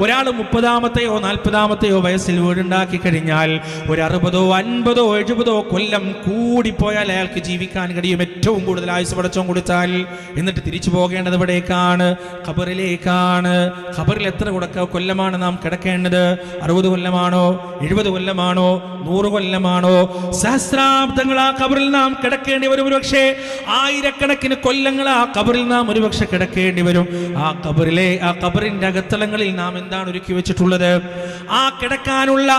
ഒരാൾ മുപ്പതാമത്തെയോ നാൽപ്പതാമത്തെയോ വയസ്സിൽ വീടുണ്ടാക്കി കഴിഞ്ഞാൽ ഒരു അറുപതോ അൻപതോ എഴുപതോ കൊല്ലം കൂടിപ്പോയാൽ അയാൾക്ക് ജീവിക്കാൻ കഴിയും. ഏറ്റവും കൂടുതൽ ആയുസ് പടച്ചവും കൊടുത്താൽ. എന്നിട്ട് തിരിച്ചു പോകേണ്ടത് ഇവിടേക്കാണ് ഖബറിലേക്കാണ്. ഖബറിൽ എത്ര കൊടുക്ക കൊല്ലമാണ് നാം കിടക്കേണ്ടത്? അറുപത് കൊല്ലമാണോ? എഴുപത് കൊല്ലമാണോ? നൂറ് കൊല്ലമാണോ? സഹസ്രാബ്ദങ്ങൾ ആ ഖബറിൽ നാം കിടക്കേണ്ടി വരും ഒരുപക്ഷെ. ആയിരക്കണക്കിന് കൊല്ലങ്ങൾ ആ ഖബറിൽ നാം ഒരുപക്ഷെ കിടക്കേണ്ടി വരും. ആ ഖബറിലെ ആ ഖബറിന്റെ അകത്തളങ്ങളിൽ നാം എന്താണ് ഒരുക്കി വെച്ചിട്ടുള്ളത്? ആ കിടക്കാനുള്ള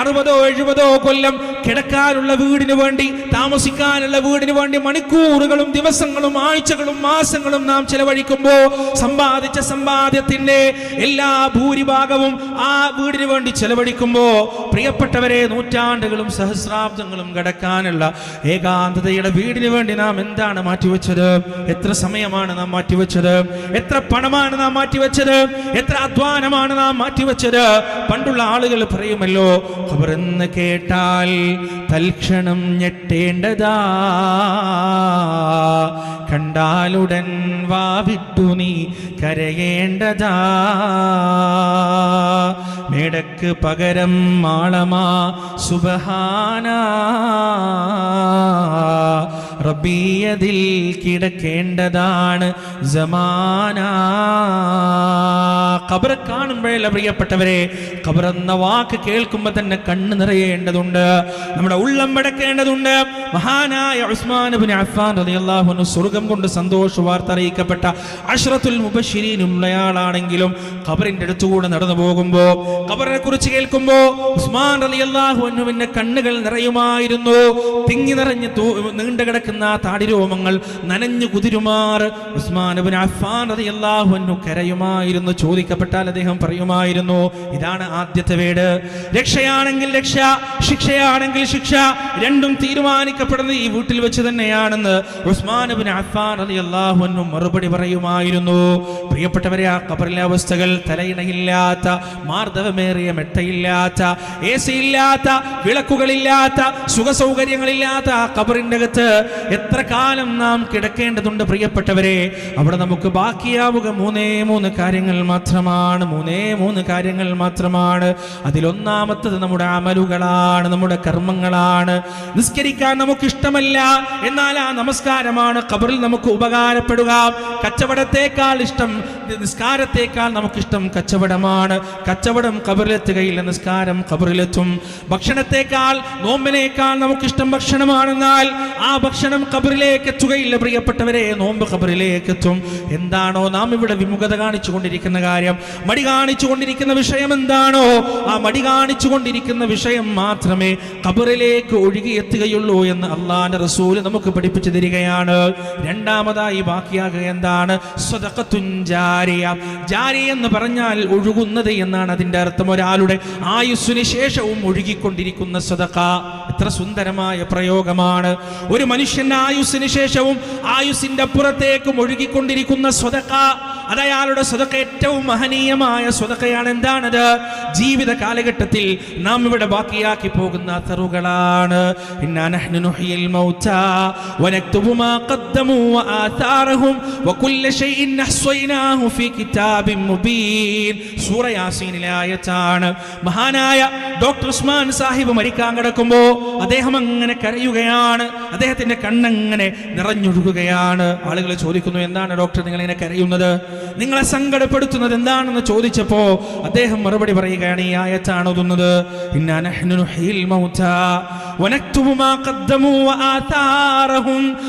അറുപതോ എഴുപതോ കൊല്ലം കിടക്കാനുള്ള വീടിന് വേണ്ടി താമസിക്കാനുള്ള വീടിന് വേണ്ടി മണിക്കൂറുകളും ദിവസങ്ങളും ആഴ്ചകളും മാസങ്ങളും നാം ചെലവഴിക്കുമ്പോൾ സമ്പാദിച്ച സമ്പാദ്യത്തിന്റെ എല്ലാ ഭൂരിഭാഗവും ആ വീടിന് വേണ്ടി ചെലവഴിക്കുമ്പോൾ പ്രിയപ്പെട്ടവരെ നൂറ്റാണ്ടുകളും സഹസ്രാബ്ദങ്ങളും കിടക്കാനുള്ള ഏകാന്തതയുടെ വീടിന് വേണ്ടി നാം എന്താണ് മാറ്റിവെച്ചത്? എത്ര സമയമാണ് നാം മാറ്റിവെച്ചത്? എത്ര പണമാണ് നാം മാറ്റിവെച്ചത്? എത്ര അധ്വാനമാണ് നാം മാറ്റിവെച്ചത്. പണ്ടുള്ള ആളുകൾ പറയുമല്ലോ ഖബറെന്ന് കേട്ടാൽ തൽക്ഷണം ഞെട്ടേണ്ടതാ. കണ്ടാലുടൻ വാവിട്ടു നീ കരയേണ്ടതാ. മേടക്ക് പകരം മാളമാ സുബഹാന. റബിയതിൽ കിടക്കേണ്ടതാണ്. ജമാന ഖബർ കാണുമ്പോഴല്ല പ്രിയപ്പെട്ടവരെ ഖബർ എന്ന വാക്ക് കേൾക്കുമ്പോൾ തന്നെ കണ്ണ് നിറയേണ്ടതുണ്ട്. നമ്മുടെ ഉള്ളം മടക്കേണ്ടതുണ്ട്. മഹാനായ ഉസ്മാൻ ഇബ്നു അഫ്ഫാൻ റളിയല്ലാഹു അൻഹു സ്വർഗം കൊണ്ട് സന്തോഷ വാർത്ത അറിയിക്കപ്പെട്ട അഷ്റത്തുൽ മുബശ്ശിരീനും മുബശ്ശിരീനുള്ളയാളാണെങ്കിലും ഖബറിന്റെ അടുത്തുകൂടെ നടന്നു പോകുമ്പോൾ ഖബറിനെ കുറിച്ച് കേൾക്കുമ്പോൾ ഉസ്മാൻ റളിയല്ലാഹു അൻഹുവിന്റെ കണ്ണുകൾ നിറയുമായിരുന്നു. തിങ്ങി നിറഞ്ഞ് നീണ്ടു കിടക്കുന്ന ആ താടിരോമങ്ങൾ നനഞ്ഞു കുതിരുമാർ. റളിയല്ലാഹു അൻഹു കരയുമായിരുന്നു ചോദിക്കപ്പെട്ടാൽ അദ്ദേഹം പറയുമായിരുന്നു ഇതാണ് ആദ്യത്തെ വീട്. രക്ഷയാണെങ്കിൽ രക്ഷ ശിക്ഷയാണെങ്കിൽ ശിക്ഷ രണ്ടും തീരുമാനിക്കപ്പെടുന്നത് ഈ വീട്ടിൽ വെച്ച് തന്നെയാണെന്ന് ഇബ്നു അഫ്ഫാൻ റളിയല്ലാഹു അൻഹു മറുപടി പറയുമായിരുന്നു. പ്രിയപ്പെട്ടവരെ ആ കബറിലെ അവസ്ഥകൾ തലയിണയില്ലാത്ത മാർദ്ദവമേറിയ മെട്ടയില്ലാത്ത എ സി ഇല്ലാത്ത വിളക്കുകളില്ലാത്ത സുഖസൗകര്യങ്ങളില്ലാത്ത ആ കബറിന്റെ അകത്ത് എത്ര കാലം നാം കിടക്കേണ്ടതുണ്ട് പ്രിയപ്പെട്ടവരെ? അവിടെ നമുക്ക് ബാക്കിയാവുക. മൂന്നേ മൂന്ന് കാര്യങ്ങൾ മാത്രമാണ്. മൂന്നേ മൂന്ന് കാര്യങ്ങൾ മാത്രമാണ്. അതിലൊന്നാമത്തത് നമ്മുടെ അമലുകളാണ് നമ്മുടെ കർമ്മങ്ങളാണ്. നിസ്കരിക്കാൻ നമുക്ക് ഇഷ്ടമല്ല എന്നാൽ ആ നമസ്കാരമാണ് കബറിൽ നമുക്ക് ഉപകാരപ്പെടുക. കച്ചവടത്തേക്കാൾ ഇഷ്ടം നിസ്കാരത്തേക്കാൾ നമുക്കിഷ്ടം കച്ചവടമാണ്. കച്ചവടം കബറിലെത്തുകയില്ല നിസ്കാരം കബറിലെത്തും ഭക്ഷണത്തെക്കാൾ നോമ്പിനേക്കാൾ നമുക്കിഷ്ടം ഭക്ഷണമാണെന്നാൽ ആ ഭക്ഷണം ഖബറിലേക്ക് എത്തുകയില്ല പ്രിയപ്പെട്ടവരെ. നോമ്പ് ഖബറിലേക്ക് എത്തും എന്താണോ നാം ഇവിടെ വിമുഖത കാണിച്ചു കൊണ്ടിരിക്കുന്ന കാര്യം? മടി കാണിച്ചു കൊണ്ടിരിക്കുന്ന വിഷയം എന്താണോ? ആ മടി കാണിച്ചു കൊണ്ടിരിക്കുന്ന വിഷയം മാത്രമേ ഖബറിലേക്ക് ഒഴുകിയെത്തുകയുള്ളൂ എന്ന് അള്ളാന്റെ റസൂൽ നമുക്ക് പഠിപ്പിച്ചു തരികയാണ്. രണ്ടാമതായി ബാക്കിയാകുക എന്താണ്? സ്വതക്കത്തുൻ ജാരിയ. ജാരി എന്ന് പറഞ്ഞാൽ ഒഴുകുന്നത് എന്നാണ് അതിന്റെ അർത്ഥം. ഒരാളുടെ ആയുസ്സിന് ശേഷവും ഒഴുകിക്കൊണ്ടിരിക്കുന്ന സ്വതക്ക. എത്ര സുന്ദരമായ പ്രയോഗമാണ്. ഒരു മനുഷ്യന്റെ ആയുസ്സിന് ശേഷവും ആയുസ്സിന്റെ അപ്പുറത്തേക്കും ഒഴുകിക്കൊണ്ടിരിക്കുന്ന സ്വതക്ക അത് അയാളുടെ സ്വതക്ക ഏറ്റവും മഹനീയമായ സ്വതക്കയാണ് എന്താണത്? ജീവിത കാലഘട്ടത്തിൽ നാം ഇവിടെ ബാക്കിയാക്കി പോകുന്ന അത്തറുകളാണ് ഇന്നാ നഹ്നു നുഹ്യിൽ മൗതാ വനക്തുബു മാ ഖദ്ദമു വആഥാറഹും വകുല്ല ഷൈഇൻ അഹ്സൈനാഹു ഫീ കിതാബിൻ മുബീൻ. സൂറ യാസീനിലെ ആയത്താണ്. മഹാനായ ഡോക്ടർ ഉസ്മാൻ സാഹിബ് മരിക്കാൻ കിടക്കുമ്പോ അദ്ദേഹം അങ്ങനെ കരയുകയാണ്. അദ്ദേഹത്തിന്റെ കണ്ണങ്ങനെ നിറഞ്ഞൊഴുകുകയാണ്. ആളുകൾ ചോദിക്കുന്നു എന്താണ് ഡോക്ടർ നിങ്ങൾ ഇങ്ങനെ കരയുന്നത്? നിങ്ങളെ സങ്കടപ്പെടുത്തുന്നത് എന്താണെന്ന് ചോദിച്ചപ്പോ അദ്ദേഹം മറുപടി പറയുകയാണ് ഈ ആയത്താണ് ഒതുന്നത്.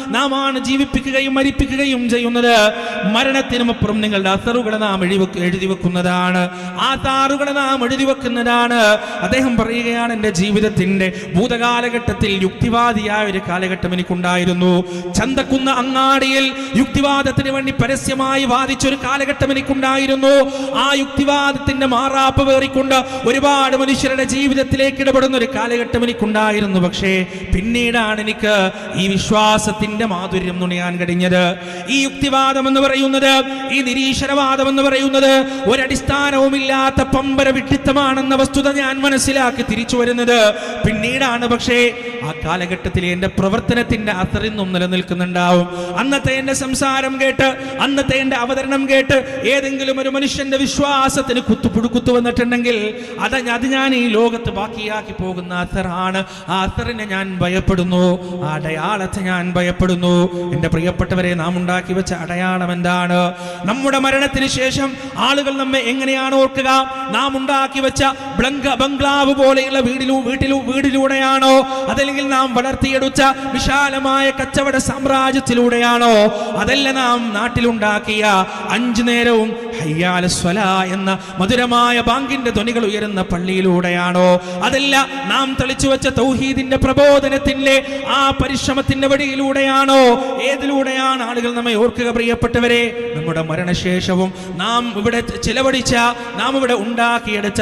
നാം ജീവിപ്പിക്കുകയും മരിപ്പിക്കുകയും ചെയ്യുന്നത്. മരണത്തിനുമപ്പുറം നിങ്ങളുടെ അസറുകളെ നാം എഴുതി വെക്ക- എഴുതി വെക്കുന്നതാണ് ആധാറുകളെ നാം എഴുതി വെക്കുന്നതാണ് അദ്ദേഹം പറയുകയാണ് എന്റെ ജീവിതത്തിന്റെ ഭൂതകാലഘട്ടത്തിൽ യുക്തിവാദിയായ ഒരു കാലഘട്ടം എനിക്കുണ്ടായിരുന്നു. ചന്തക്കുന്ന അങ്ങാടിയിൽ യുക്തിവാദത്തിന് വേണ്ടി പരസ്യമായി വാദിച്ച ഒരു കാലഘട്ടം എനിക്കുണ്ടായിരുന്നു. ആ യുക്തിവാദത്തിന്റെ മാറാപ്പ് വേറിക്കൊണ്ട് ഒരുപാട് മനുഷ്യരുടെ ജീവിതത്തിലേക്ക് ഇടപെടുന്ന ഒരു കാലഘട്ടം എനിക്കുണ്ടായിരുന്നു. പക്ഷേ പിന്നീടാണ് എനിക്ക് ഈ വിശ്വാസത്തിന്റെ മാധുര്യം നുണയാൻ കഴിഞ്ഞത്. ഈ യുക്തിവാദം എന്ന് പറയുന്നത് ഈ നിരീശ്വരവാദം എന്ന് പറയുന്നത് ഒരടിസ്ഥാനവുമില്ലാത്ത പമ്പര വിട്ടിത്തമാണെന്ന വസ്തുത ഞാൻ മനസ്സിലാക്കി തിരിച്ചു വരുന്നത്. പിന്നീടാണ് പക്ഷേ ആ കാലഘട്ടത്തിൽ എന്റെ പ്രവർത്തനത്തിന്റെ അത്തറിന്നും നിലനിൽക്കുന്നുണ്ടാവും. അന്നത്തെ എന്റെ സംസാരം കേട്ട് അന്നത്തെ എന്റെ അവതരണം കേട്ട് ഏതെങ്കിലും ഒരു മനുഷ്യന്റെ വിശ്വാസത്തിന് കുത്തുപുടുക്കുത്തു വന്നിട്ടുണ്ടെങ്കിൽ അത് അത് ഞാൻ ഈ ലോകത്ത് ബാക്കിയാക്കി പോകുന്ന അസറാണ്. ആ അസറിനെ ഞാൻ ഭയപ്പെടുന്നു. ആ അടയാളത്തെ ഞാൻ ഭയപ്പെടുന്നു. എന്റെ പ്രിയപ്പെട്ടവരെ നാം ഉണ്ടാക്കി വെച്ച അടയാളം എന്താണ്? നമ്മുടെ മരണത്തിന് ശേഷം ആളുകൾ നമ്മെ എങ്ങനെയാണ് ഓർക്കുക? നാം ഉണ്ടാക്കി വെച്ച ബ്ലങ്ക ബംഗ്ലാവ് പോലെയുള്ള വീടിലൂ വീട്ടിലൂ വീടിലൂടെയാണോ? അതല്ലെങ്കിൽ നാം വളർത്തിയെടുത്ത വിശാലമായ കച്ചവട സാമ്രാജ്യത്തിലൂടെയാണോ? അതല്ല നാം നാട്ടിലുണ്ടാക്കിയ അഞ്ചു നേരവും ഹയ്യാല സ്വല എന്ന മധുരമായ ബാങ്കിന്റെ ധ്വനികൾ ഉയരുന്ന പള്ളിയിലൂടെയാണോ? അതല്ല നാം തെളിച്ചു വെച്ച തൗഹീദിന്റെ പ്രബോധനത്തിന്റെ ആ പരിശ്രമത്തിന്റെ വഴിയിലൂടെയാണോ? ഏതിലൂടെയാണ് ആളുകൾ നമ്മെ ഓർക്കുക പ്രിയപ്പെട്ടവരെ? നമ്മുടെ മരണശേഷവും നാം ഇവിടെ ചിലവഴിച്ച നാം ഇവിടെ ഉണ്ടാക്കിയെടുത്ത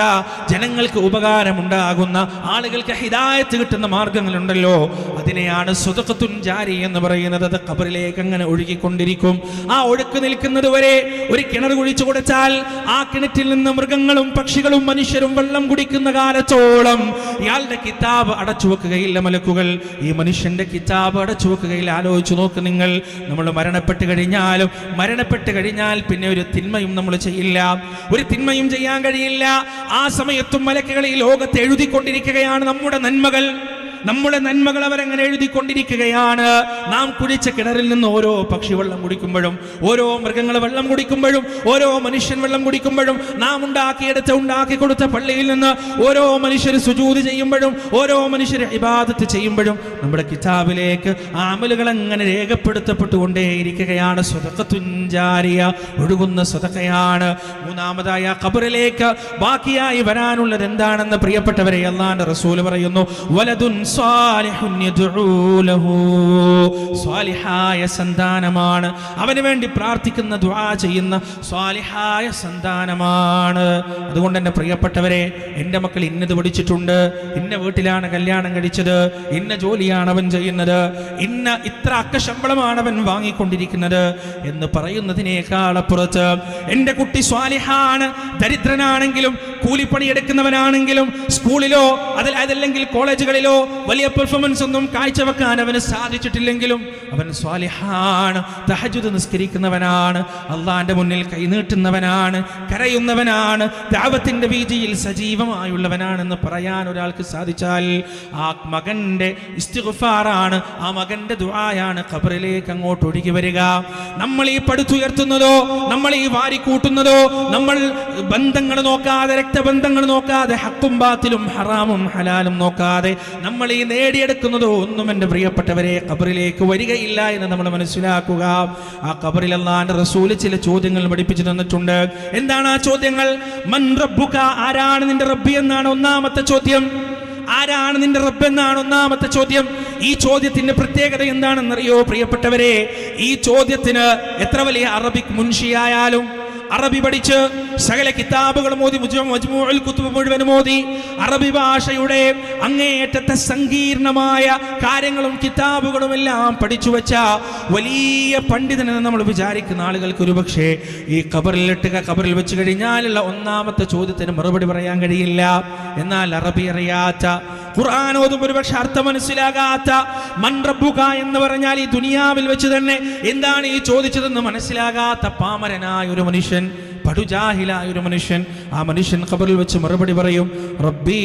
ജനങ്ങൾക്ക് ഉപകാരമുണ്ടാകുന്ന ആളുകൾക്ക് ഹിതായത്ത് കിട്ടുന്ന മാർഗങ്ങളുണ്ടല്ലോ. അതിനെയാണ് സുതക്കത്തുൻ ജാരി എന്ന് പറയുന്നത്. അത് കബറിലേക്ക് അങ്ങനെ ഒഴുകിക്കൊണ്ടിരിക്കും. ആ ഒഴുക്ക് നിൽക്കുന്നത് വരെ ഒരു കിണർ കുഴിച്ചു കൊടുത്താൽ ആ കിണറ്റിൽ നിന്ന് മൃഗങ്ങളും പക്ഷികളും മനുഷ്യരും വെള്ളം കുടിക്കുന്ന കാലത്തോളം ഇയാളുടെ കിതാബ് അടച്ചു വെക്കുകയില്ല മലക്കുകൾ. ഈ മനുഷ്യന്റെ കിതാബ് അടച്ചു വെക്കുകയില്ല ആലോചിച്ചു നോക്ക് നിങ്ങൾ. നമ്മൾ മരണപ്പെട്ട് കഴിഞ്ഞാലും മരണപ്പെട്ട് കഴിഞ്ഞാൽ പിന്നെ ഒരു തിന്മയും നമ്മൾ ചെയ്യില്ല. ഒരു തിന്മയും ചെയ്യാൻ കഴിയില്ല. ആ സമയത്തും മലക്കുകൾ ഈ ലോകത്ത് എഴുതിക്കൊണ്ടിരിക്കുകയാണ് നമ്മുടെ നന്മകൾ. നമ്മുടെ നന്മകൾ അവരങ്ങനെ എഴുതിക്കൊണ്ടിരിക്കുകയാണ്. നാം കുഴിച്ച കിണറിൽ നിന്ന് ഓരോ പക്ഷി വെള്ളം കുടിക്കുമ്പോഴും ഓരോ മൃഗങ്ങൾ വെള്ളം കുടിക്കുമ്പോഴും ഓരോ മനുഷ്യൻ വെള്ളം കുടിക്കുമ്പോഴും നാം ഉണ്ടാക്കിയെടുത്ത ഉണ്ടാക്കി കൊടുത്ത പള്ളിയിൽ നിന്ന് ഓരോ മനുഷ്യർ സുജൂതി ചെയ്യുമ്പോഴും ഓരോ മനുഷ്യർ ഇബാദത്ത് ചെയ്യുമ്പോഴും നമ്മുടെ കിതാബിലേക്ക് ആ അമലുകൾ അങ്ങനെ രേഖപ്പെടുത്തപ്പെട്ടുകൊണ്ടേയിരിക്കുകയാണ്. സ്വതക്കത്തുഞ്ചാരിയ ഒഴുകുന്ന സ്വതക്കയാണ്. മൂന്നാമതായ കബറിലേക്ക് ബാക്കിയായി വരാനുള്ളത് എന്താണെന്ന് പ്രിയപ്പെട്ടവരെ അള്ളാന്റെ റസൂൽ പറയുന്നു വലതുൻ സ്വാലിഹായ സന്താനമാണ്. അവന് വേണ്ടി പ്രാർത്ഥിക്കുന്ന ദുആ ചെയ്യുന്ന സ്വാലിഹായ സന്താനമാണ്. അതുകൊണ്ട് എന്റെ പ്രിയപ്പെട്ടവരെ എന്റെ മക്കൾ ഇന്നത് പഠിച്ചിട്ടുണ്ട്. ഇന്ന വീട്ടിലാണ് കല്യാണം കഴിച്ചത്. ഇന്ന ജോലിയാണ് അവൻ ചെയ്യുന്നത്. ഇന്ന ഇത്ര അക്ക ശമ്പളമാണ് അവൻ വാങ്ങിക്കൊണ്ടിരിക്കുന്നത് എന്ന് പറയുന്നതിനേക്കാളപ്പുറത്ത് എന്റെ കുട്ടി സ്വാലിഹാണ് ദരിദ്രനാണെങ്കിലും കൂലിപ്പണി എടുക്കുന്നവനാണെങ്കിലും സ്കൂളിലോ അതിൽ അതല്ലെങ്കിൽ കോളേജുകളിലോ വലിയ പെർഫോമൻസ് ഒന്നും കാഴ്ചവെക്കാൻ അവന് സാധിച്ചിട്ടില്ലെങ്കിലും അവൻ സ്വാലിഹാണ് തഹജുദ് നിസ്കരിക്കുന്നവനാണ് അള്ളാന്റെ മുന്നിൽ കൈനീട്ടുന്നവനാണ് കരയുന്നവനാണ് ദാവത്തിന്റെ വീതിയിൽ സജീവമായുള്ളവനാണെന്ന് പറയാൻ ഒരാൾക്ക് സാധിച്ചാൽ ആ മകന്റെ ഇസ്തിഗ്ഫാറാണ് ആ മകന്റെ ദുആയാണ് ഖബറിലേക്ക് അങ്ങോട്ട് ഒഴുകി വരിക. നമ്മൾ ഈ പടുത്തുയർത്തുന്നതോ നമ്മൾ ഈ വാരിക്കൂട്ടുന്നതോ നമ്മൾ ബന്ധങ്ങൾ നോക്കാതെ രക്തബന്ധങ്ങൾ നോക്കാതെ ഹക്കും ബാത്തിലും ഹറാമും ഹലാലും നോക്കാതെ നമ്മൾ നേടിയെടുക്കുന്നതോ ഒന്നും എന്റെ പ്രിയപ്പെട്ടവരെ കബറിലേക്ക് വരികയില്ല എന്ന് നമ്മൾ മനസ്സിലാക്കുക. ആ കബറിൽ അല്ലാണ്ട് റസൂൽ ചില ചോദ്യങ്ങൾ പഠിപ്പിച്ചു തന്നിട്ടുണ്ട്. എന്താണ് ആ ചോദ്യങ്ങൾ? മൻ റബ്ബുക ആരാണ് നിന്റെ റബ്ബി എന്നാണ് ഒന്നാമത്തെ ചോദ്യം. ആരാണ് നിന്റെ റബ്ബ് എന്നാണ് ഒന്നാമത്തെ ചോദ്യം. ഈ ചോദ്യത്തിന്റെ പ്രത്യേകത എന്താണെന്നറിയോ പ്രിയപ്പെട്ടവരെ? ഈ ചോദ്യത്തിന് എത്ര വലിയ അറബിക് മുൻഷിയായാലും അറബി പഠിച്ച് സകല കിതാബുകളും ഓതി കുത്തുബ് മുഴുവനും ഓതി അറബി ഭാഷയുടെ അങ്ങേയറ്റത്തെ സങ്കീർണമായ കാര്യങ്ങളും കിതാബുകളും എല്ലാം പഠിച്ചു വെച്ച വലിയ പണ്ഡിതനെന്ന് നമ്മൾ വിചാരിക്കുന്ന ആളുകൾക്ക് ഒരുപക്ഷെ ഈ കബറിലിട്ട് കബറിൽ വെച്ച് കഴിഞ്ഞാലുള്ള ഒന്നാമത്തെ ചോദ്യത്തിന് മറുപടി പറയാൻ കഴിയില്ല. എന്നാൽ അറബി അറിയാത്ത ഖുർആൻ ഓതും ഒരുപക്ഷെ അർത്ഥം മനസ്സിലാകാത്ത മൺറബുക എന്ന് പറഞ്ഞാൽ ഈ ദുനിയാവിൽ വെച്ച് തന്നെ എന്താണ് ഈ ചോദിച്ചതെന്ന് മനസ്സിലാകാത്ത പാമരനായ ഒരു മനുഷ്യൻ പടുജാഹിലായ ഒരു മനുഷ്യൻ. ആ മനുഷ്യൻ ഖബറിൽ വെച്ച് മറുപടി പറയും റബ്ബി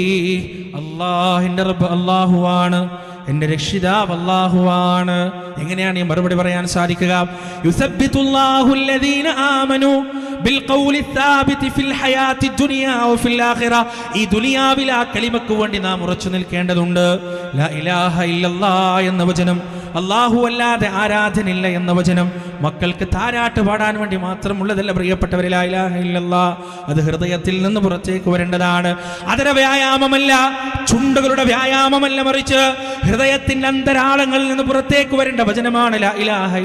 അള്ളാഹിന്റെ റബ്ബ് അള്ളാഹുവാണ് എന്റെ രക്ഷിതാവ് അള്ളാഹുവാണ് എങ്ങനെയാണ് ഈ മറുപടി പറയാൻ സാധിക്കുക? ആമനു ഈ ദുനിയാവിൽ ആ കളിമക്ക് വേണ്ടി നാം ഉറച്ചു നിൽക്കേണ്ടതുണ്ട്. എന്ന വചനം. അല്ലാഹു അല്ലാതെ ആരാധനില്ല എന്ന വചനം. മക്കൾക്ക് താരാട്ട് പാടാൻ വേണ്ടി മാത്രമുള്ളതല്ല പ്രിയപ്പെട്ടവരെ ലാ ഇലാഹ ഇല്ലല്ലാ. അത് ഹൃദയത്തിൽ നിന്ന് പുറത്തേക്ക് വരേണ്ടതാണ്. അതര വ്യായാമമല്ല ചുണ്ടുകളുടെ വ്യായാമമല്ല മറിച്ച് ഹൃദയത്തിന്റെ അന്തരാളങ്ങളിൽ നിന്ന് പുറത്തേക്ക് വരേണ്ട വചനമാണ് ലാ ഇലാഹ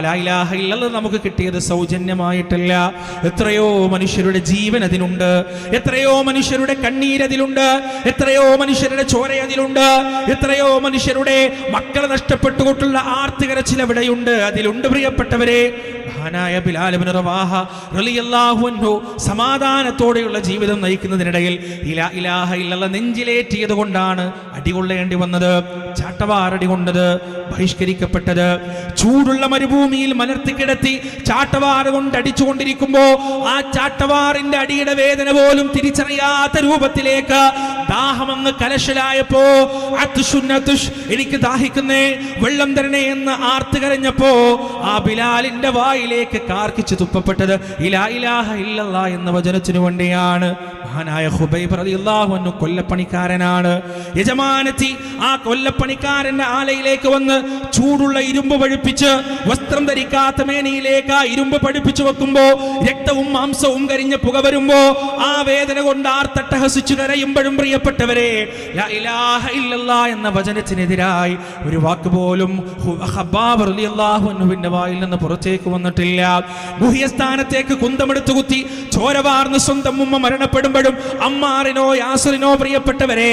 ലാ ഇലാഹ നമുക്ക് കിട്ടിയത് സൗജന്യമായിട്ടല്ല. എത്രയോ മനുഷ്യരുടെ ജീവൻ അതിനുണ്ട് എത്രയോ മനുഷ്യരുടെ കണ്ണീരതിലുണ്ട് എത്രയോ മനുഷ്യരുടെ ചോര അതിലുണ്ട്. എത്രയോ മനുഷ്യരുടെ മക്കളെ നഷ്ടപ്പെട്ടുകൊണ്ടുള്ള ആർത്തികരച്ചിൽ എവിടെയുണ്ട് അതിൽ അതിലുണ്ട് പ്രിയപ്പെട്ടവരെ. മഹാനായ ബിലാൽ ഇബ്നു റവാഹ റളിയല്ലാഹു അൻഹു സമാധാനത്തോടെയുള്ള ജീവിതം നയിക്കുന്നതിനിടയിൽ ഇലാ ഇലാഹ ഇല്ലല്ല നെഞ്ചിലേറ്റിയത് കൊണ്ടാണ് അടികൊള്ളേണ്ടി വന്നത്. ചാട്ടവാറടി കൊണ്ടത് ബഹിഷ്കരിക്കപ്പെട്ടത്. ചൂടുള്ള മരുഭൂമിയിൽ മലർത്തി കിടത്തി ചാട്ടവാറ് കൊണ്ട് അടിച്ചുകൊണ്ടിരിക്കുമ്പോ ആ ചാട്ടവാറിന്റെ അടിയുടെ വേദന പോലും തിരിച്ചറിയാത്ത രൂപത്തിലേക്ക് ദാഹമങ്ങ് കലശലായപ്പോ എനിക്ക് ദാഹിക്കുന്നേ വെള്ളം തരണേ എന്ന് ആർത്തു കരഞ്ഞപ്പോ ആ ബിലാലിന്റെ വായിലേക്ക് കാർക്കിച്ച് തുപ്പപ്പെട്ടത് ഇലാ ഇലാഹ ഇല്ലല്ലാ എന്ന വചനത്തിനു വേണ്ടിയാണ്. മഹാനായ ഹുബൈബ് റളിയല്ലാഹു അൻഹു കൊല്ലപ്പണിക്കാരനാണ്. യജമാനത്തി ആ കൊല്ലപ്പണിക്കാരന്റെ ആലയിലേക്ക് വന്ന് ചൂടുള്ള ഇരുമ്പ് പഴുപ്പിച്ച് വസ്ത്രം ധരിക്കാത്ത മേനയിലേക്ക് ആ ഇരുമ്പ് പഠിപ്പിച്ചു വെക്കുമ്പോ രക്തവും മാംസവും കരിഞ്ഞ് പുക വരുമ്പോ ആ വേദന കൊണ്ട് ആർത്തട്ടഹസിച്ചു കരയുമ്പോഴും പ്രിയപ്പെട്ടവരെ എന്ന വചനത്തിനെതിരായി ഒരു വാക്ക് പോലും വായിൽ നിന്ന് പുറത്തേക്ക് വന്നിട്ടില്ല. ഗുഹ്യസ്ഥാനത്തേക്ക് കുന്തമെടുത്തു കുത്തി ചോര വാർന്ന് സ്വന്തം ഉമ്മ മരണപ്പെടുമ്പോഴും അമ്മാറിനോ യാസറിനോ പ്രിയപ്പെട്ടവരെ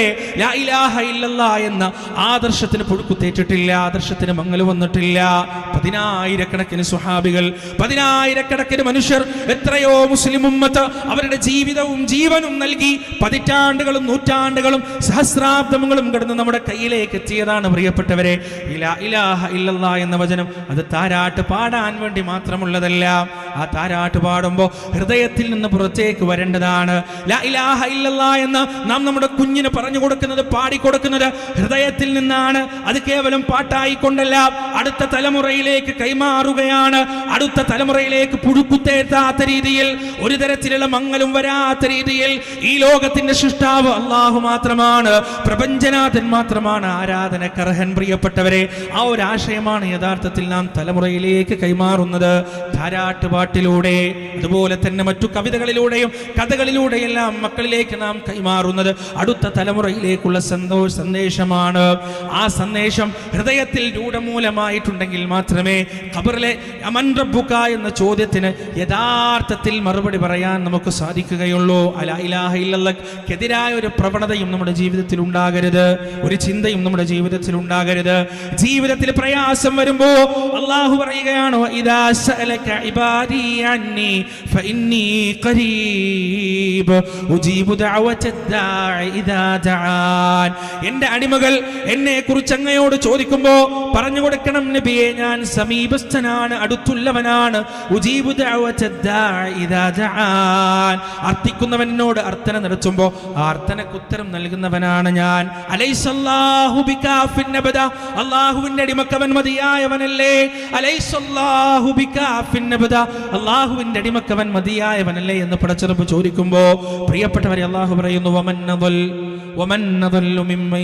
എന്ന ആ ആദർശത്തിന് പുഴുക്കുത്തേറ്റിട്ടില്ല ആദർശത്തിന് മങ്ങൽ വന്നിട്ടില്ല. പതിനായിരക്കണക്കിന് സുഹാബികൾ പതിനായിരക്കണക്കിന് മനുഷ്യർ എത്രയോ മുസ്ലിം ഉമ്മത്ത് അവരുടെ ജീവിതവും ജീവനും നൽകി പതിറ്റാണ്ടുകളും നൂറ്റാണ്ടുകളും സഹസ്രാബ്ദങ്ങളും കടന്ന് നമ്മുടെ കയ്യിലേക്ക് എത്തിയതാണ് പ്രിയപ്പെട്ടവരെ. ഇലാ ഇലാഹ ഇല്ലല്ലാ എന്ന വചനം അത് താരാട്ട് പാടാൻ വേണ്ടി മാത്രമുള്ളതല്ല. ആ താരാട്ട് പാടുമ്പോൾ ഹൃദയത്തിൽ നിന്ന് പുറത്തേക്ക് വരേണ്ടതാണ്. എന്ന് നാം നമ്മുടെ കുഞ്ഞിന് പറഞ്ഞു കൊടുക്കുന്നത് പാടിക്കൊടുക്കുന്നത് ഹൃദയത്തിൽ നിന്നാണ്. അത് കേവലം പാട്ടായിക്കൊണ്ടല്ല അടുത്ത തലമുറയിലേക്ക് കൈമാറുകയാണ്. അടുത്ത തലമുറയിലേക്ക് പുഴുക്കുത്തേറ്റാത്ത രീതിയിൽ ഒരു തരത്തിലുള്ള മങ്ങലും വരാത്ത രീതിയിൽ ഈ ലോകത്തിന്റെ സൃഷ്ടാവ് അള്ളാഹു മാത്രമാണ്. പ്രപഞ്ചനാഥൻ മാത്രമാണ് ആരാധന ആരാധനക്കർഹൻ പ്രിയപ്പെട്ടവരെ. ആ ഒരു ആശയമാണ് യഥാർത്ഥത്തിൽ നാം തലമുറയിലേക്ക് കൈമാറുന്നത്. ധാരാട്ടുപാട്ടിലൂടെ അതുപോലെ തന്നെ മറ്റു കവിതകളിലൂടെയും കഥകളിലൂടെയെല്ലാം മക്കളിലേക്ക് നാം കൈമാറുന്നത് അടുത്ത തലമുറയിലേക്കുള്ള സന്തോഷ സന്ദേശമാണ്. ആ സന്ദേശം ഹൃദയത്തിൽ രൂഢമൂലമായിട്ടുണ്ടെങ്കിൽ മാത്രമേ ഖബറിലെ അമൻ റബ്ബുക എന്ന ചോദ്യത്തിന് യഥാർത്ഥത്തിൽ മറുപടി പറയാൻ നമുക്ക് സാധിക്കുകയുള്ളൂ. അല ഇലാഹ ഇല്ലല്ലക്കെതിരായ ഒരു പ്രവണതയും നമ്മുടെ ജീവിതത്തിൽ ഉണ്ടാകരുത്. ഒരു ചിന്തയും നമ്മുടെ ജീവിതത്തിൽ ഉണ്ടാകരുത്. ജീവിതത്തിൽ പ്രയാസം വരുമ്പോ അള്ളാഹു പറയുകയാണോ ഇതാ സഅലക عبادي عني فإني قريب. أجيب دعوة الداع إذا دعان. എന്റെ അടിമകൾ എന്നെ കുറിച്ച് അങ്ങയോട് ചോദിക്കുമ്പോ പറഞ്ഞു കൊടുക്കണം നബിയെ ഞാൻ സമീപസ്ഥനാണ് അടുത്തുള്ളവനാണ്. അർത്ഥിക്കുന്നവനോട് അർത്ഥന നടത്തുമ്പോ ആർത്തനക്ക് ഉത്തരം നൽകുന്നവനാണ് ഞാൻ. അള്ളാഹുവിന്റെ അടിമക്കവൻ മതിയായവനല്ലേ? അള്ളാഹുവിന്റെ അടിമക്കവൻ മതിയായവനല്ലേ എന്ന് പടച്ചിറപ്പ് ചോദിക്കുമ്പോ പ്രിയപ്പെട്ടവരെ അള്ളാഹു പറയുന്നു ഒമൻ ഒമൻ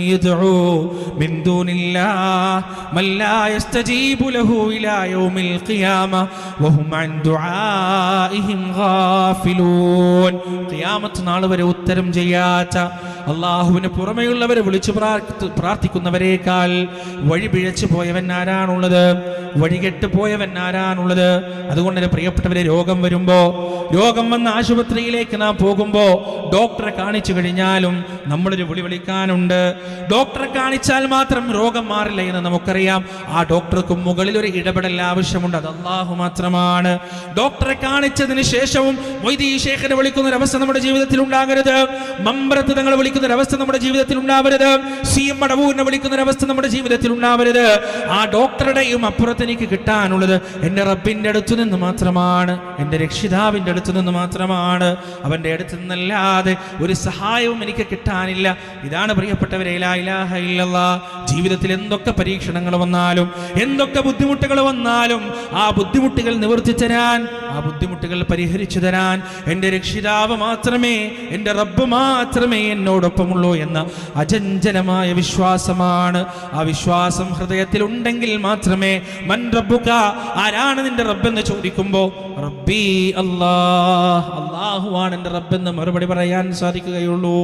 يدعو من دون الله من لا يستجيب له إلى يوم القيامة وهم عن دعائهم غافلون قيامة നാൾ വരെ ഉത്തരം ചെയ്യാത്ത അള്ളാഹുവിന് പുറമെയുള്ളവരെ വിളിച്ചു പ്രാർത്ഥിക്കുന്നവരേക്കാൾ വഴി പിഴച്ചു പോയവൻ ആരാണുള്ളത്? വഴികെട്ട് പോയവൻ ആരാണുള്ളത്? അതുകൊണ്ട് തന്നെ പ്രിയപ്പെട്ടവരെ രോഗം വരുമ്പോ രോഗം വന്ന ആശുപത്രിയിലേക്ക് നാം പോകുമ്പോ ഡോക്ടറെ കാണിച്ചു കഴിഞ്ഞാലും നമ്മളൊരു വിളി വിളിക്കാനുണ്ട്. ഡോക്ടറെ കാണിച്ചാൽ മാത്രം രോഗം മാറില്ല എന്ന് നമുക്കറിയാം. ആ ഡോക്ടർക്ക് മുകളിൽ ഒരു ഇടപെടൽ ആവശ്യമുണ്ട്. അത് അള്ളാഹു മാത്രമാണ്. ഡോക്ടറെ കാണിച്ചതിന് ശേഷവും മൊയ്തീ ശേഖരെ വിളിക്കുന്ന ഒരു അവസ്ഥ നമ്മുടെ ജീവിതത്തിൽ ഉണ്ടാകരുത്. മമ്പ്രത്ത് തങ്ങൾ വിളിക്കുന്ന ഒരവസ്ഥ നമ്മുടെ ജീവിതത്തിൽ ഉണ്ടാവരുത്. സി എം മടവൂരിനെ വിളിക്കുന്ന ഒരവസ്ഥ നമ്മുടെ ജീവിതത്തിൽ ഉണ്ടാവരുത്. ആ ഡോക്ടറുടെയും അപ്പുറത്ത് എനിക്ക് കിട്ടാനുള്ളത് എന്റെ റബ്ബിന്റെ അടുത്തു നിന്ന് മാത്രമാണ്. എന്റെ രക്ഷിതാവിന്റെ അടുത്തു നിന്ന് മാത്രമാണ്. അവന്റെ അടുത്ത് നിന്നല്ലാതെ ഒരു സഹായവും എനിക്ക് കിട്ടാനില്ല. ഇതാണ് പ്രിയപ്പെട്ടവരെ ഇലാഹ ജീവിതത്തിൽ എന്തൊക്കെ പരീക്ഷണങ്ങൾ വന്നാലും എന്തൊക്കെ ബുദ്ധിമുട്ടുകൾ വന്നാലും ആ ബുദ്ധിമുട്ടുകൾ നിവർത്തി ആ ബുദ്ധിമുട്ടുകൾ പരിഹരിച്ചു തരാൻ എന്റെ രക്ഷിതാവ് മാത്രമേ എന്റെ റബ്ബ് മാത്രമേ എന്നോടൊപ്പമുള്ളൂ എന്ന അചഞ്ചലമായ വിശ്വാസമാണ്. ആ വിശ്വാസം ഹൃദയത്തിൽ ഉണ്ടെങ്കിൽ മാത്രമേ മൻ റബ്ബുക ആരാണ് നിന്റെ റബ്ബെന്ന് ചോദിക്കുമ്പോൾ റബ്ബി അല്ലാഹ് അള്ളാഹുവാണ് എന്റെ റബ്ബെന്ന് മറുപടി പറയാൻ സാധിക്കുകയുള്ളൂ.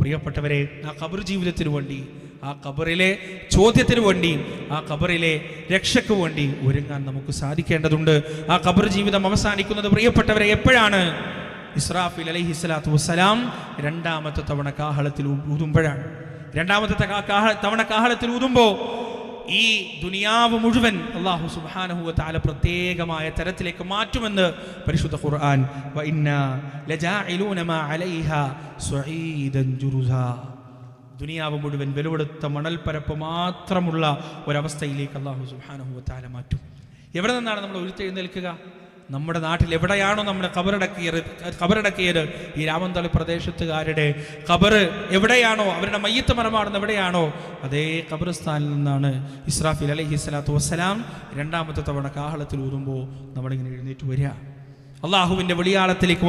പ്രിയപ്പെട്ടവരെ ആ ഖബർ ജീവിതത്തിനു വേണ്ടി ആ ഖബറിലെ ചോദ്യത്തിനു വേണ്ടി ആ ഖബറിലെ രക്ഷയ്ക്ക് വേണ്ടി ഒരുങ്ങാൻ നമുക്ക് സാധിക്കേണ്ടതുണ്ട്. ആ ഖബർ ജീവിതം അവസാനിക്കുന്നത് പ്രിയപ്പെട്ടവരെ എപ്പോഴാണ്? ഇസ്രാഫിൽ അലൈഹി സ്വലാത്തു വസ്സലാം രണ്ടാമത്തെ തവണ കാഹളത്തിൽ ഊതുമ്പോഴാണ്. രണ്ടാമത്തെ തവണ കാഹളത്തിൽ ഊതുമ്പോൾ ഈ ദുനിയാവ് മുഴുവൻ അള്ളാഹു സുബ്ഹാനഹു താല പ്രത്യേകമായ തരത്തിലേക്ക് മാറ്റുമെന്ന് പരിശുദ്ധ ഖുർആൻ ദുനിയാവ് മുഴുവൻ വെലുവെടുത്ത മണൽപ്പരപ്പ് മാത്രമുള്ള ഒരവസ്ഥയിലേക്ക് അള്ളാഹു സുബ്ഹാനഹു താല മാറ്റും. എവിടെ നിന്നാണ് നമ്മൾ ഉരുത്തെഴുന്നേൽക്കുക നമ്മുടെ നാട്ടിൽ എവിടെയാണോ നമ്മുടെ കബറടക്കിയത് കബറടക്കിയത് ഈ രാമന്തളി പ്രദേശത്തുകാരുടെ കബറ് എവിടെയാണോ അവരുടെ മയ്യത്ത് മരമാണെന്ന് എവിടെയാണോ അതേ കബറിസ്ഥാനിൽ നിന്നാണ് ഇസ്രാഫിൽ അലഹി സ്വലാത്തു വസ്സലാം രണ്ടാമത്തെ തവണ കാഹളത്തിൽ ഊതുമ്പോൾ നമ്മളിങ്ങനെ എഴുന്നേറ്റ് വരിക. അള്ളാഹുവിന്റെ വെളിയാളത്തിലേക്ക്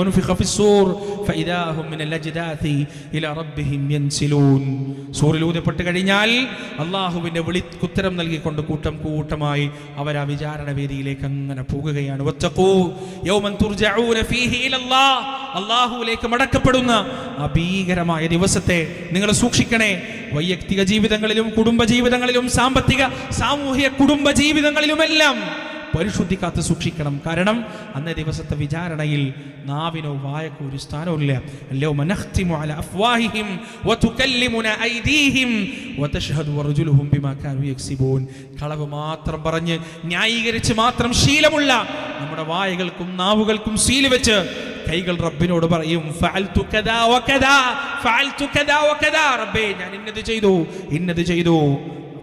ഊതപ്പെട്ട് കഴിഞ്ഞാൽ അള്ളാഹുവിന്റെ വിളിക്കുത്തരം നൽകിക്കൊണ്ട് കൂട്ടം കൂട്ടമായി അവർ ആ വിചാരണ വേദിയിലേക്ക് അങ്ങനെ പോകുകയാണ്. അള്ളാഹുലേക്ക് മടക്കപ്പെടുന്ന ഭീകരമായ ദിവസത്തെ നിങ്ങൾ സൂക്ഷിക്കണേ. വൈയക്തിക ജീവിതങ്ങളിലും കുടുംബ ജീവിതങ്ങളിലും സാമ്പത്തിക സാമൂഹിക കുടുംബ ജീവിതങ്ങളിലുമെല്ലാം പരിശുദ്ധി കാത്ത് സൂക്ഷിക്കണം. കാരണം അന്നേ ദിവസത്തെ വിചാരണയിൽ നാവിനോ വായക്കോ ഒരു സ്ഥാനമില്ല അഫ്വാഹിഹിം ഐദീഹിം ബിമാ യക്സിബൂൻ. കളവ് മാത്രം പറഞ്ഞ് ന്യായീകരിച്ച് മാത്രം ശീലമുള്ള നമ്മുടെ വായകൾക്കും നാവുകൾക്കും സീൽ വെച്ച് കൈകൾ റബ്ബിനോട് പറയും റബ്ബേ ഞാൻ ഇന്നത് ചെയ്തു ഇന്നത് ചെയ്തു.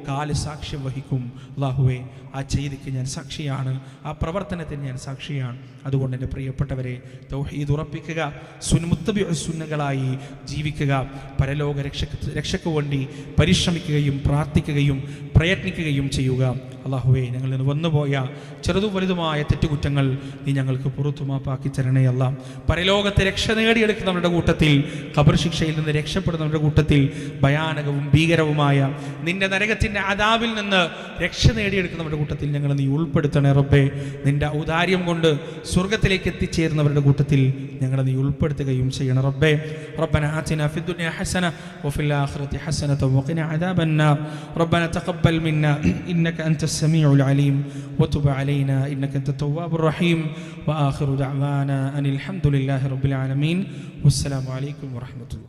കാൽ സാക്ഷ്യം വഹിക്കും. അള്ളാഹുവേ ആ ചെയ്തിക്ക് ഞാൻ സാക്ഷിയാണ്. ആ പ്രവർത്തനത്തിന് ഞാൻ സാക്ഷിയാണ്. അതുകൊണ്ട് എന്റെ പ്രിയപ്പെട്ടവരെ തൗഹീദ് ഉറപ്പിക്കുക സുന്മുത്തബി സുന്നകളായി ജീവിക്കുക പരലോക രക്ഷക്ക് രക്ഷയ്ക്ക് വേണ്ടി പരിശ്രമിക്കുകയും പ്രാർത്ഥിക്കുകയും പ്രയത്നിക്കുകയും ചെയ്യുക. അള്ളാഹുവേ ഞങ്ങളിൽ നിന്ന് വന്നുപോയ ചെറുതും വലുതുമായ തെറ്റുകുറ്റങ്ങൾ നീ ഞങ്ങൾക്ക് പുറത്തു മാപ്പാക്കി തരണേ അല്ല. പരലോകത്തെ രക്ഷ നേടിയെടുക്കുന്നവരുടെ കൂട്ടത്തിൽ ഖബർ ശിക്ഷയിൽ നിന്ന് രക്ഷപ്പെടുന്നവരുടെ കൂട്ടത്തിൽ ഭയാനകവും ഭീകരവുമായ നിന്റെ നരകത്തിന്റെ അതാവിൽ നിന്ന് രക്ഷ നേടിയെടുക്കുന്നവരുടെ കൂട്ടത്തിൽ ഞങ്ങൾ നീ ഉൾപ്പെടുത്തണേ റബ്ബേ നിന്റെ ഔദാര്യം കൊണ്ട് സ്വർഗത്തിലേക്ക് എത്തിച്ചേരുന്നവരുടെ കൂട്ടത്തിൽ ഞങ്ങളെ നീ ഉൾപ്പെടുത്തുകയും ചെയ്യണം റബ്ബേ ربنا آتنا في الدنيا حسنة وفي الآخرة حسنة وقنا عذاب النار ربنا تقبل منا إنك أنت السميع العليم وتب علينا إنك أنت التواب الرحيم وآخر دعوانا أن الحمد لله رب العالمين والسلام عليكم ورحمة الله